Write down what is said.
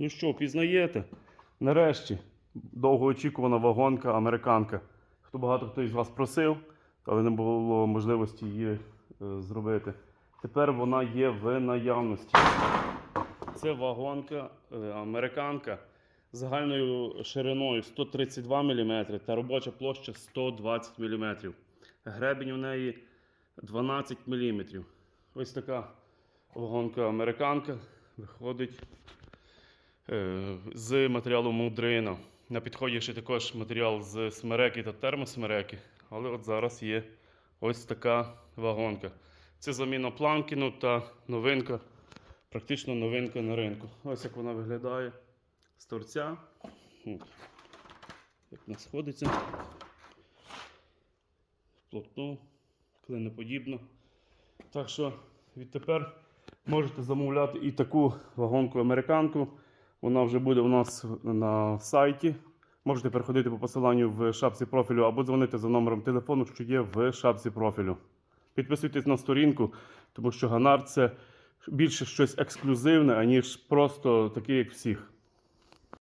Ну що, пізнаєте? Нарешті довгоочікувана вагонка американка. Хто багато хто із вас просив, але не було можливості її е, зробити. Тепер вона є в наявності. Це вагонка е, американка загальною шириною 132 мм та робоча площа 120 мм. Гребінь у неї 12 мм. Ось така вагонка американка виходить з матеріалу мудрина. На підході ще також матеріал з смереки та термосмереки. Але от зараз є ось така вагонка. Це заміна планкіну та новинка, практично новинка на ринку. Ось як вона виглядає з торця. Як вона сходиться. Плотно, клиноподібно. Так що відтепер можете замовляти і таку вагонку американку. Вона вже буде у нас на сайті. Можете переходити по посиланню в шапці профілю або дзвонити за номером телефону, що є в шапці профілю. Підписуйтесь на сторінку, тому що Ганар це більше щось ексклюзивне, аніж просто такий, як всіх.